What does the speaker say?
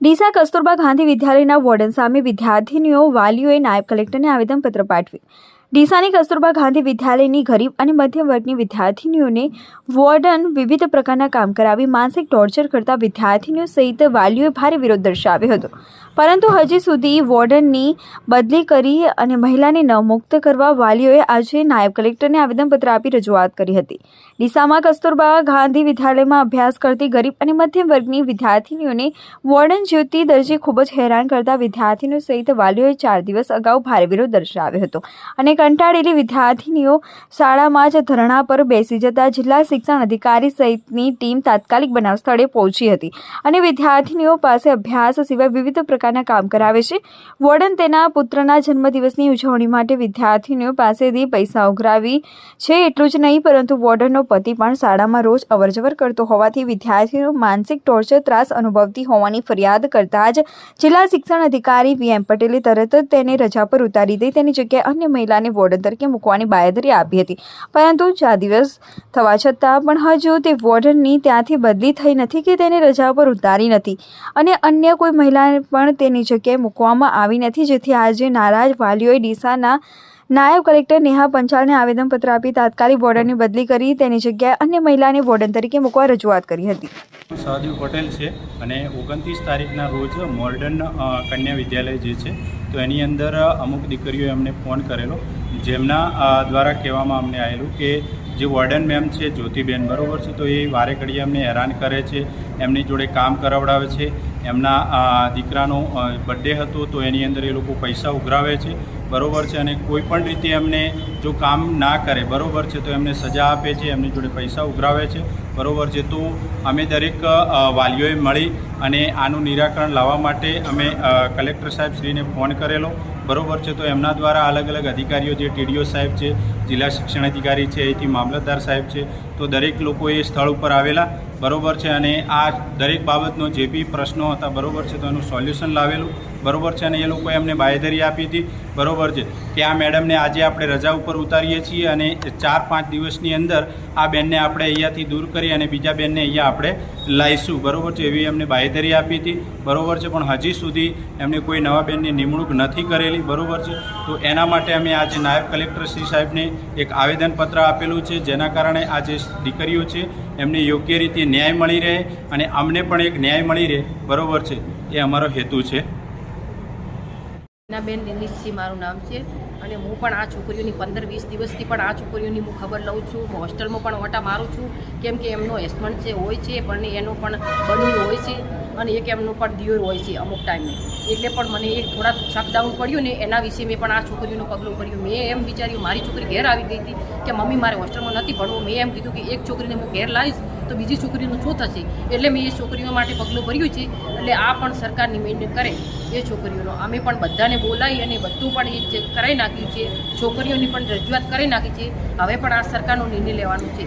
ડીસા કસ્તુરબા ગાંધી વિદ્યાલયના વોર્ડન સામે વિદ્યાર્થીનીઓ, વાલીઓએ નાયબ કલેક્ટરને આવેદનપત્ર પાઠવ્યું. ડીસાની કસ્તુરબા ગાંધી વિદ્યાલયની ગરીબ અને મધ્યમ વર્ગની વિદ્યાર્થીનીઓને વોર્ડન વિવિધ પ્રકારના કામ કરાવી માનસિક ટોર્ચર કરતા વિદ્યાર્થીનીઓ સહિત વાલીઓએ ભારે વિરોધ દર્શાવ્યો હતો. પરંતુ હજી સુધી વોર્ડનની બદલી કરી અને મહિલાને નવમુક્ત કરવા વાલીઓએ આજે નાયબ કલેક્ટરને આવેદનપત્ર આપી રજૂઆત કરી હતી. ડીસામાં કસ્તુરબા ગાંધી વિદ્યાલયમાં અભ્યાસ કરતી ગરીબ અને મધ્યમ વર્ગની વિદ્યાર્થીનીઓને વોર્ડન જ્યોતિ દરજી ખૂબ જ હેરાન કરતા વિદ્યાર્થીનીઓ સહિત વાલીઓએ ચાર દિવસ અગાઉ ભારે વિરોધ દર્શાવ્યો હતો અને કંટાળેલી વિદ્યાર્થીનીઓ શાળામાં જ ધરણા પર બેસી જતા જિલ્લા શિક્ષણ અધિકારી સહિતની ટીમ તાત્કાલિક બનાવ સ્થળે પહોંચી હતી અને વિદ્યાર્થીનીઓ પાસે અભ્યાસ સિવાય વિવિધ પ્રકારના કામ કરાવે છે. વોર્ડન તેના પુત્રના જન્મદિવસની ઉજવણી માટે વિદ્યાર્થીનીઓ પાસેથી પૈસા ઉઘરાવી છે એટલું જ નહીં, પરંતુ વોર્ડનનો પતિ પણ શાળામાં રોજ અવરજવર કરતો હોવાથી વિદ્યાર્થીઓ માનસિક ટોર્ચર ત્રાસ અનુભવતી હોવાની ફરિયાદ કરતા જ જિલ્લા શિક્ષણ અધિકારી વી એમ પટેલે તરત જ તેને રજા પર ઉતારી દઈ તેની જગ્યાએ અન્ય મહિલાને વોર્ડન તરીકે મૂકવાની બાંયધરી આપી હતી. પરંતુ ચાર દિવસ થવા છતાં પણ હજુ તે વોર્ડનની ત્યાંથી બદલી થઈ નથી કે તેને રજા પર ઉતારી નથી. અને અન્ય કોઈ મહિલાને પણ તેની જગ્યાએ મૂકવામાં આવી નથી, જેથી આજે નારાજ વાલીઓએ ડીસાના નાયબ કલેક્ટર નેહા પંચાલને આવેદનપત્ર આપી તાત્કાલિક વોર્ડનની બદલી કરી, તેની જગ્યાએ અન્ય મહિલાને વોર્ડન તરીકે મૂકવા રજૂઆત કરી હતી. સહદેવ પટેલ છે અને ઓગણત્રીસ તારીખના રોજ મોર્ડન કન્યા વિદ્યાલય જે છે, તો એની અંદર અમુક દીકરીઓએ અમને ફોન કરેલો, જેમના દ્વારા કહેવામાં અમને આવેલું કે જે વોર્ડન મેમ છે, જ્યોતિબેન, બરાબર છે? તો એ વારે ઘડીએ અમને હેરાન કરે છે, એમની જોડે કામ કરાવડાવે છે. એમના દીકરાનો બર્થડે હતો, તો એની અંદર એ લોકો પૈસા ઉઘરાવે છે. બરોબર છે? અને કોઈ પણ રીતે એમને જો કામ ના કરે, બરોબર છે? તો એમને સજા આપે છે, એમની જોડે પૈસા ઉઘરાવે છે. બરોબર છે. તો અમે દરેક વાલીઓએ મળી અને આનું નિરાકરણ લાવવા માટે અમે કલેક્ટર સાહેબ શ્રીને ફોન કરેલો. બરોબર છે. તો એમના દ્વારા અલગ અલગ અધિકારીઓ જે ટીડીઓ સાહેબ છે, જિલ્લા શિક્ષણ અધિકારી છે, અહીંથી મામલતદાર સાહેબ છે, તો દરેક લોકો એ સ્થળ ઉપર આવેલા. બરોબર છે. અને આ દરેક બાબતનો જે બી પ્રશ્નો હતા, બરોબર છે, તો એનું સોલ્યુશન લાવેલું. બરોબર છે. અને એ લોકોએ અમને બાંયધરી આપી હતી. બરોબર છે. કે આ મેડમને આજે આપણે રજા ઉપર ઉતારીએ છીએ અને ચાર પાંચ દિવસની અંદર આ બેનને આપણે અહીંયાથી દૂર કરી અને બીજા બેનને અહીંયા આપણે લાવીશું બરોબર છે? એવી એમને બાહેધરી આપી હતી. બરોબર છે? પણ હજી સુધી એમને કોઈ નવા બેનની નિમણૂક નથી કરેલી. બરોબર છે? તો એના માટે અમે આજે નાયબ કલેક્ટર શ્રી સાહેબને એક આવેદનપત્ર આપેલું છે, જેના કારણે આ જે દીકરીઓ છે, એમને યોગ્ય રીતે ન્યાય મળી રહે અને અમને પણ એક ન્યાય મળી રહે. બરોબર છે? એ અમારો હેતુ છે. બેન દિનેશજી મારું નામ છે. અને હું પણ આ છોકરીઓની પંદર વીસ દિવસથી પણ આ છોકરીઓની હું ખબર લઉં છું. હોસ્ટેલમાં પણ ઓટા મારું છું. કેમ કે એમનો હસબન્ડ છે, હોય છે, પણ એનો પણ બન્યું હોય છે અને એક એમનો પણ દિયોર હોય છે અમુક ટાઈમે એટલે પણ મને એક થોડા શકડાઉન પડ્યું ને એના વિશે મેં પણ આ છોકરીઓનું પગલું ભર્યું. મેં એમ વિચાર્યું, મારી છોકરી ઘેર આવી ગઈ હતી કે મમ્મી મારે હોસ્ટેલમાં નથી ભણવું. મેં એમ કીધું કે એક છોકરીને હું ઘેર લાવીશ તો બીજી છોકરીનું શું થશે? એટલે મેં એ છોકરીઓ માટે પગલું ભર્યું છે. એટલે આ પણ સરકારની નિર્ણય કરે એ છોકરીઓનો. અમે પણ બધાને બોલાવી અને બધું પણ એ જે કરાવી નાખ્યું છે. છોકરીઓની પણ રજૂઆત કરી નાખી છે. હવે પણ આ સરકારનો નિર્ણય લેવાનો છે.